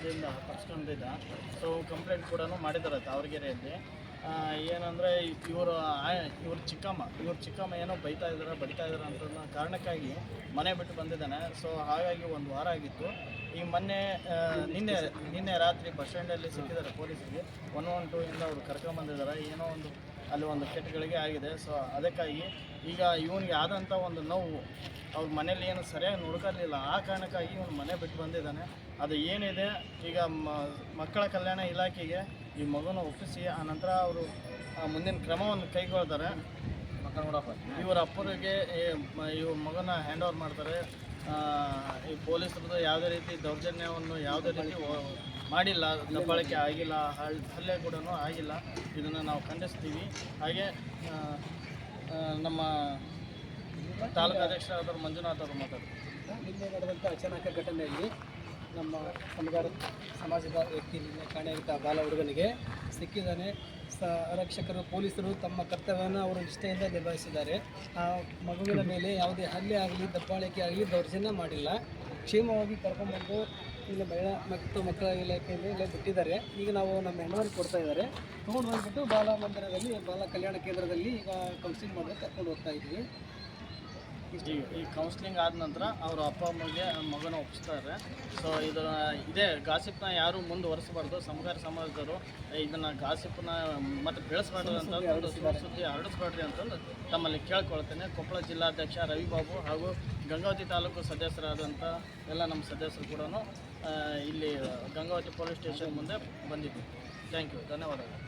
ಸಂಬಂಧದಿಂದ ತಪ್ಸ್ಕೊಂಡಿದ್ದ so complaint ಕೂಡ ಮಾಡಿದ್ದಾರೆ ತಾವರೆಗೆರೆಯಲ್ಲಿ. ಏನಂದರೆ ಇವರು ಇವ್ರ ಚಿಕ್ಕಮ್ಮ ಇವ್ರ ಚಿಕ್ಕಮ್ಮ ಏನೋ ಬೈತಾ ಇದ್ದಾರೆ ಬಡಿತಾ ಇದ್ದಾರೆ ಅಂತ ಕಾರಣಕ್ಕಾಗಿ ಮನೆ ಬಿಟ್ಟು ಬಂದಿದ್ದಾನೆ. ಸೊ ಹಾಗಾಗಿ ಒಂದು ವಾರ ಆಗಿತ್ತು. ಈ ಮೊನ್ನೆ ನಿನ್ನೆ ನಿನ್ನೆ ರಾತ್ರಿ ಬಸ್ ಸ್ಟ್ಯಾಂಡಲ್ಲಿ ಸಿಕ್ಕಿದ್ದಾರೆ ಪೊಲೀಸರಿಗೆ. ಒನ್ ಒನ್ ಟೂ ಇಂದ ಅವ್ರು ಕರ್ಕೊಂಬಂದಿದ್ದಾರೆ ಏನೋ ಒಂದು, ಅಲ್ಲಿ ಒಂದು ಕೆಟ್ಟಗಳಿಗೆ ಆಗಿದೆ. ಸೊ ಅದಕ್ಕಾಗಿ ಈಗ ಇವನಿಗೆ ಆದಂಥ ಒಂದು ನೋವು ಅವ್ರ ಮನೇಲಿ ಏನು ಸರಿಯಾಗಿ ನೋಡ್ಕೊಲಿಲ್ಲ ಆ ಕಾರಣಕ್ಕಾಗಿ ಇವನು ಮನೆ ಬಿಟ್ಟು ಬಂದಿದ್ದಾನೆ. ಅದು ಏನಿದೆ, ಈಗ ಮಕ್ಕಳ ಕಲ್ಯಾಣ ಇಲಾಖೆಗೆ ಈ ಮಗುನ ಒಪ್ಪಿಸಿ, ಆ ನಂತರ ಅವರು ಮುಂದಿನ ಕ್ರಮವನ್ನು ಕೈಗೊಳ್ತಾರೆ. ಇವರ ಅಪ್ಪರಿಗೆ ಇವ್ರ ಮಗನ ಹ್ಯಾಂಡ್ ಓವರ್ ಮಾಡ್ತಾರೆ ಈ ಪೊಲೀಸರದ್ದು ಯಾವುದೇ ರೀತಿ ದೌರ್ಜನ್ಯವನ್ನು ಯಾವುದೇ ರೀತಿ ಮಾಡಿಲ್ಲ. ದಬ್ಬಾಳಿಕೆ ಆಗಿಲ್ಲ. ಹಲ್ಲೆ ಕೂಡ ಆಗಿಲ್ಲ. ಇದನ್ನು ನಾವು ಖಂಡಿಸ್ತೀವಿ. ಹಾಗೆ ನಮ್ಮ ತಾಲೂಕು ಅಧ್ಯಕ್ಷರಾದ ಮಂಜುನಾಥ್ ಅವರು ಮಾತಾಡ್ತಾರೆ. ನಿನ್ನೆ ನಡೆದಂಥ ಅಚಾನಕ ಘಟನೆಯಲ್ಲಿ ನಮ್ಮ ಸಮಗಾರ ಸಮಾಜದ ವ್ಯಕ್ತಿ ನಿನ್ನೆ ಕಾಣೆಯಾಗಿದ್ದ ಬಾಲ ಹುಡುಗನಿಗೆ ಸಿಕ್ಕಿದ್ದಾನೆ. ಸ ಆರಕ್ಷಕರು, ಪೊಲೀಸರು ತಮ್ಮ ಕರ್ತವ್ಯವನ್ನು ಅವರು ನಿಷ್ಠೆಯಿಂದ ನಿಭಾಯಿಸಿದ್ದಾರೆ. ಆ ಮಗುವಿನ ಮೇಲೆ ಯಾವುದೇ ಹಲ್ಲೆ ಆಗಲಿ, ದಬ್ಬಾಳಿಕೆ ಆಗಲಿ ದೌರ್ಜನ್ಯ ಮಾಡಿಲ್ಲ. ಕ್ಷೇಮವಾಗಿ ಕರ್ಕೊಂಡ್ಬಂದು ಇಲ್ಲಿ ಮಹಿಳಾ ಮತ್ತು ಮಕ್ಕಳ ಇಲಾಖೆಯಲ್ಲಿ ಇಲ್ಲೇ ಬಿಟ್ಟಿದ್ದಾರೆ. ಈಗ ನಾವು ನಮ್ಮ ಹೆಣ್ಣವರಿಗೆ ಕೊಡ್ತಾ ಇದ್ದಾರೆ. ತೊಗೊಂಡು ಬಂದ್ಬಿಟ್ಟು ಬಾಲ ಮಂದಿರದಲ್ಲಿ, ಬಾಲ ಕಲ್ಯಾಣ ಕೇಂದ್ರದಲ್ಲಿ ಈಗ ಕೌನ್ಸಿಲಿಂಗ್ ಮಾಡೋದು ಕರ್ಕೊಂಡು ಹೋಗ್ತಾ ಇದ್ವಿ ಈ ಈ ಕೌನ್ಸ್ಲಿಂಗ್ ಆದ ನಂತರ ಅವರು ಅಪ್ಪ, ಅಮ್ಮಗೆ, ಮಗನ ಒಪ್ಪಿಸ್ತಾರೆ ಸೊ ಇದನ್ನ ಇದೇ, ಗಾಸಿಪ್ನ ಯಾರು ಮುಂದುವರಿಸಬಾರ್ದು. ಸಮಗಾರ ಸಮಾಜದವರು ಇದನ್ನ ಗಾಸಿಪ್ನ ಮತ್ತೆ ಬೆಳೆಸಬಾರ್ದು ಅಂತ ಸುದ್ದಿ ಹರಡಿಸ್ಬಾರ್ದು ಅಂತಂದು ತಮ್ಮಲ್ಲಿ ಕೇಳ್ಕೊಳ್ತೇನೆ. ಕೊಪ್ಪಳ ಜಿಲ್ಲಾಧ್ಯಕ್ಷ ರವಿಬಾಬು ಹಾಗೂ ಗಂಗಾವತಿ ತಾಲೂಕು ಸದಸ್ಯರಾದಂಥ ಎಲ್ಲ ನಮ್ಮ ಸದಸ್ಯರು ಕೂಡ ಇಲ್ಲಿ ಗಂಗಾವತಿ ಪೊಲೀಸ್ ಸ್ಟೇಷನ್ ಮುಂದೆ ಬಂದಿದ್ದೀವಿ ಥ್ಯಾಂಕ್ ಯು ಧನ್ಯವಾದಗಳು.